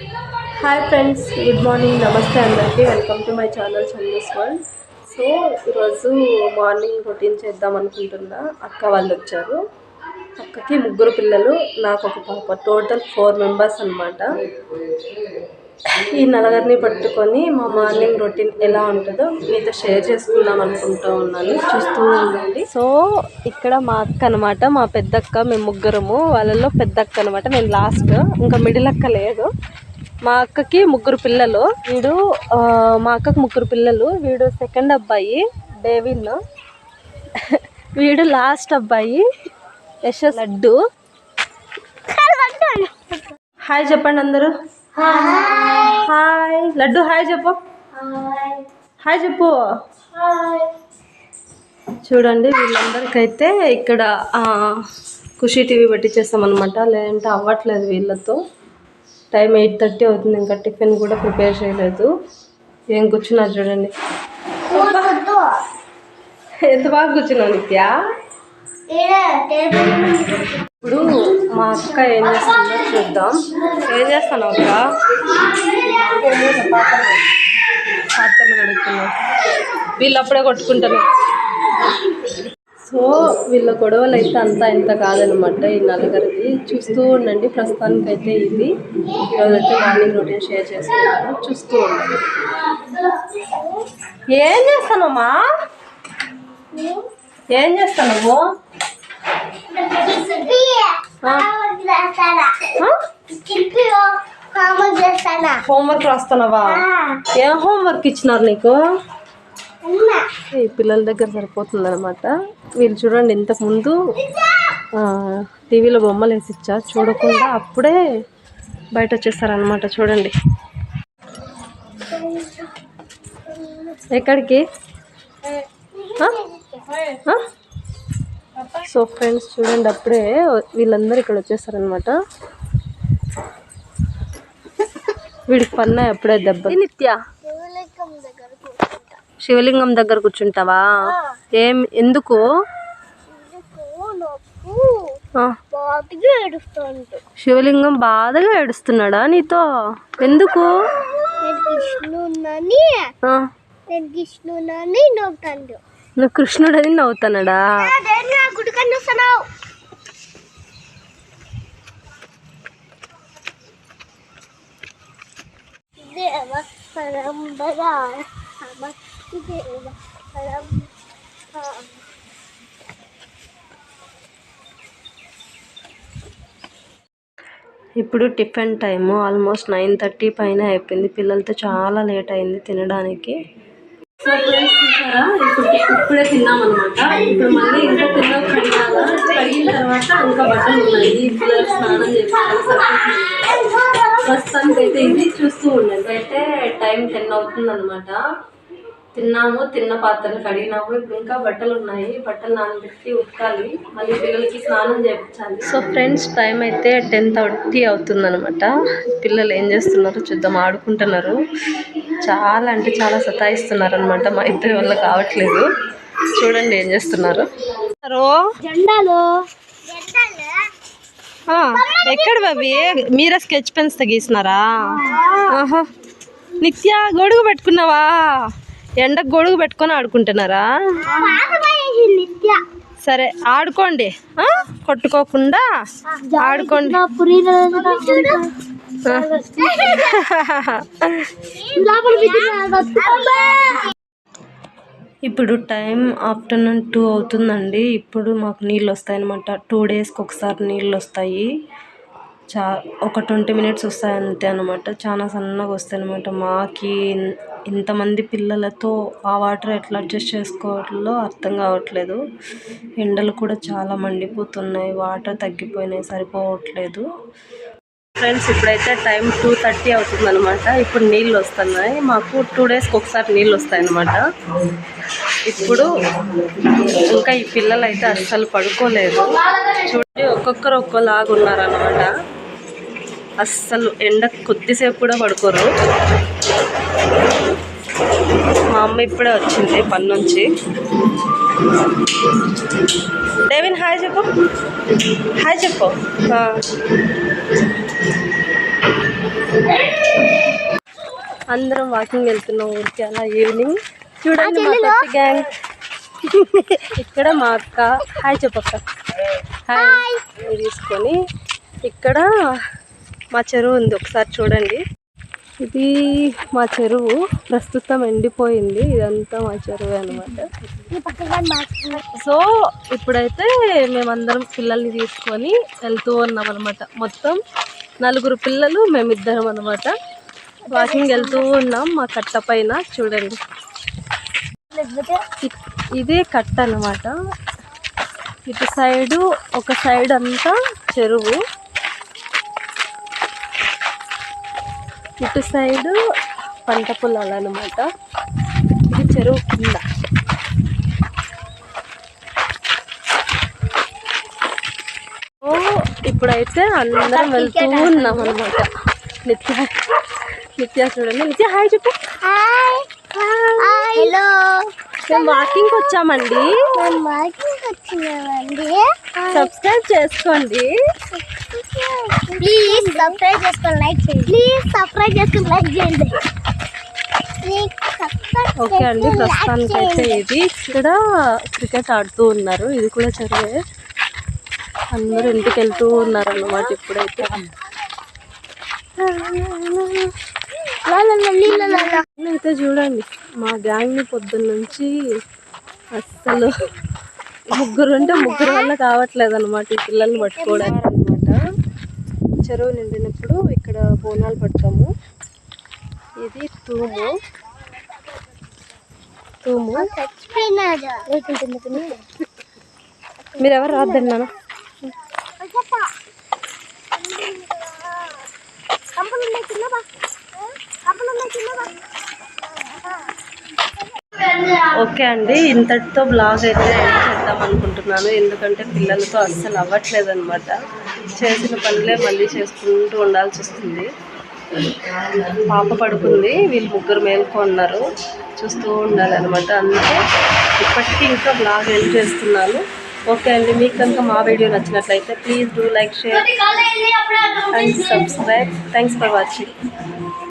Hi friends good morning నమస్తే అందరికీ. Welcome to my channel Chanda's world so ఈరోజు morning routine చేద్దాం అనుకుంటున్నా. అక్క వాళ్ళు వచ్చారు. అక్కకి ముగ్గురు పిల్లలు నాకు ఒక పాప టోటల్ ఫోర్ మెంబర్స్ అనమాట ఈ నలగరిని పట్టుకొని మా మార్నింగ్ రొటీన్ ఎలా ఉంటుందో మీతో షేర్ చేసుకుందాం అనుకుంటూ ఉన్నాను. చూస్తూ ఉండండి. సో ఇక్కడ మా అక్క అనమాట మా పెద్దక్క మేము ముగ్గురము. వాళ్ళలో పెద్దక్క అనమాట నేను లాస్ట్ ఇంకా మిడిల్ అక్క లేదు. మా అక్కకి ముగ్గురు పిల్లలు. వీడు మా అక్కకి ముగ్గురు పిల్లలు. వీడు సెకండ్ అబ్బాయి డేవిన్. వీడు లాస్ట్ అబ్బాయి యశస్ లడ్డు. హాయ్ చెప్పండి అందరూ. హాయ్ లడ్డు హాయ్ చెప్పు. హాయ్ చెప్పు. చూడండి వీళ్ళందరికైతే ఇక్కడ ఖుషి టీవీ పెట్టించేస్తామన్నమాట లేదంటే అవ్వట్లేదు వీళ్ళతో. టైం ఎయిట్ థర్టీ అవుతుంది ఇంకా టిఫిన్ కూడా ప్రిపేర్ చేయలేదు. ఏం కూర్చున్నారు చూడండి. ఎంత బాగా కూర్చున్నావు నిత్య? ఇప్పుడు మా అక్క ఏం చేస్తుందో చూద్దాం. ఏం చేస్తాను అక్క? పాత్రలు కడుక్కున్నాం వీళ్ళు అప్పుడే కొట్టుకుంటారు. సో వీళ్ళ గొడవలు అయితే అంతా ఇంత కాదనమాట ఈ నలుగురిది చూస్తూ ఉండండి ప్రస్తుతానికి అయితే ఇది. ఈరోజైతే మార్నింగ్ రొటీన్ షేర్ చేసుకుంటాను. చూస్తూ ఉండండి. ఏం చేస్తానమ్మా ఏం చేస్తాను? హోంవర్క్ రాస్తున్నావా? ఏం హోంవర్క్ ఇచ్చినారు నీకు? ఈ పిల్లల దగ్గర సరిపోతుంది అనమాట వీళ్ళు చూడండి ఇంతకు ముందు టీవీలో బొమ్మలు వేసి ఇచ్చా చూడకుండా అప్పుడే బయట వచ్చేస్తారనమాట చూడండి. ఎక్కడికి? సో ఫ్రెండ్స్ చూడండి అప్పుడే వీళ్ళందరూ ఇక్కడ వచ్చేస్తారనమాట వీడికి పన్నా ఎప్పుడే దెబ్బ. నిత్య? శివలింగం దగ్గర కూర్చుంటావా? ఏం ఎందుకు? శివలింగం బాధగా ఏడుస్తున్నాడా నీతో? ఎందుకు? నువ్వు కృష్ణుడని నవ్వుతానడా? దేవ ఇప్పుడు tiffin time almost nine thirty పైన అయిపోయింది. పిల్లలతో చాలా లేట్ అయింది తినడానికి. సో ఫ్రెండ్స్ చూసారా? ఇప్పుడు ఇప్పుడే తిన్నాం అనమాట ఇప్పుడు మళ్ళీ ఇంకా తిన్నాం కడిగాల? కడిగిన తర్వాత ఇంకా బట్టలు ఉన్నాయి. పిల్లలు స్నానం చేస్తారు ప్రస్తుతానికి అయితే ఇది చూస్తూ ఉండండి. అయితే టైం టెన్ అవుతుంది అనమాట తిన్నాము తిన్న పాత్రలు కడిగినాము. ఇప్పుడు ఇంకా బట్టలు ఉన్నాయి. బట్టలు నానబెట్టి ఉతకాలి. మళ్ళీ పిల్లలకి స్నానం చేయించాలి సో ఫ్రెండ్స్ టైం అయితే టెన్ థర్టీ అవుతుంది అనమాట పిల్లలు ఏం చేస్తున్నారో చూద్దాం. ఆడుకుంటున్నారు. చాలా అంటే చాలా సతాయిస్తున్నారు అనమాట మా ఇద్దరి వల్ల కావట్లేదు. చూడండి ఏం చేస్తున్నారు. జెండాలు. ఆ, ఎక్కడ బాబీ? మీరే స్కెచ్ పెన్స్ గీసినారా ఆహా. నిత్య గొడుగు పెట్టుకున్నావా? ఎండకు గొడుగు పెట్టుకొని ఆడుకుంటున్నారా? సరే ఆడుకోండి. కొట్టుకోకుండా ఆడుకోండి. ఇప్పుడు టైం ఆఫ్టర్నూన్ టూ అవుతుందండి. ఇప్పుడు మాకు నీళ్ళు వస్తాయన్నమాట. టూ డేస్కి ఒకసారి నీళ్ళు వస్తాయి. చా ఒక ట్వంటీ మినిట్స్ వస్తాయి అంతే అనమాట చాలా సన్నగా వస్తాయి అనమాట మాకి ఇంతమంది పిల్లలతో ఆ వాటర్ ఎట్లా అడ్జస్ట్ చేసుకోవాలో అర్థం కావట్లేదు. ఎండలు కూడా చాలా మండిపోతున్నాయి. వాటర్ తగ్గిపోయినాయి. సరిపోవట్లేదు. ఫ్రెండ్స్ ఇప్పుడైతే టైం టూ థర్టీ అవుతుంది అనమాట ఇప్పుడు నీళ్ళు వస్తున్నాయి. మాకు టూ డేస్కి ఒకసారి నీళ్ళు వస్తాయి అనమాట ఇప్పుడు ఇంకా ఈ పిల్లలు అయితే అస్సలు పడుకోలేదు. చూడండి ఒక్కొక్కరు ఒక్కోలాగా ఉన్నారనమాట అస్సలు ఎండ కొద్దిసేపు కూడా పడుకోరు. మా అమ్మ ఇప్పుడే వచ్చింది పని నుంచి. డేవిన్ హాయ్ చెప్పు. హాయ్ చెప్పు. అందరం వాకింగ్ వెళ్తున్నాం ఊరికి అలా ఈవినింగ్. చూడండి మా గ్యాంగ్ ఇక్కడ మా అక్క. హాయ్ చెప్పక్క హాయ్. తీసుకొని ఇక్కడ మా చెరువు ఉంది. ఒకసారి చూడండి. ఇది మా చెరువు. ప్రస్తుతం ఎండిపోయింది. ఇదంతా మా చెరువు అనమాట సో ఇప్పుడైతే మేమందరం పిల్లల్ని తీసుకొని వెళ్తూ ఉన్నాం అనమాట మొత్తం నలుగురు పిల్లలు మేమిద్దరం అనమాట వాకింగ్ వెళ్తూ ఉన్నాం మా కట్ట పైన. చూడండి. ఇదే కట్ట అనమాట ఇటు సైడు ఒక సైడ్ అంతా చెరువు. ఇటు సైడు పంట పొలాలు అనమాట ఇది చెరువు కింద. ఓ ఇప్పుడైతే అందరం వెళ్తూ ఉన్నాం అనమాట నిత్య నిత్య చూడండి. నిత్య హాయ్ చెప్పు. హాయ్. హలో మేము వాకింగ్కి వచ్చామండి. వచ్చినామండి సబ్స్క్రైబ్ చేసుకోండి. ప్లీజ్ సబ్స్క్రైబ్ చేసుకొని లైక్ చేయండి. ప్లీజ్ సబ్స్క్రైబ్ చేసుకొని లైక్ చేయండి. ఓకే అండి ప్రస్తుతానికి అయితే. ఇది. ఇక్కడ క్రికెట్ ఆడుతూ ఉన్నారు. ఇది కూడా చెరువే అందరూ ఇంటికి వెళ్తూ ఉన్నారు అన్నమాట ఇప్పుడైతే. అయితే చూడండి మా గ్యాంగ్ని పొద్దున్న నుంచి అస్సలు ముగ్గురు ఉంటే ముగ్గురు వల్ల కావట్లేదు అనమాట ఈ పిల్లల్ని పట్టుకోవడానికి. అనమాట చెరువు నిండినప్పుడు ఇక్కడ బోనాలు పడతాము. ఇది తూము. తూము. మీరు ఎవరు రాద్దండి నాన్న? ఓకే అండి ఇంతటితో బ్లాగ్ అయితే చేద్దాం అనుకుంటున్నాను. ఎందుకంటే పిల్లలతో అస్సలు అవ్వట్లేదు అనమాట చేసిన పనులే మళ్ళీ చేసుకుంటూ ఉండాల్సి వస్తుంది. పాప పడుకుంది. వీళ్ళు ముగ్గురు మేల్కొన్నారు చూస్తూ ఉండాలి అనమాట అందుకే ఇప్పటికీ ఇంకా బ్లాగ్ ఎండ్ చేస్తున్నాను. ఓకే అండి. మీకు కనుక మా వీడియో నచ్చినట్లయితే please do like share and subscribe. Thanks for watching.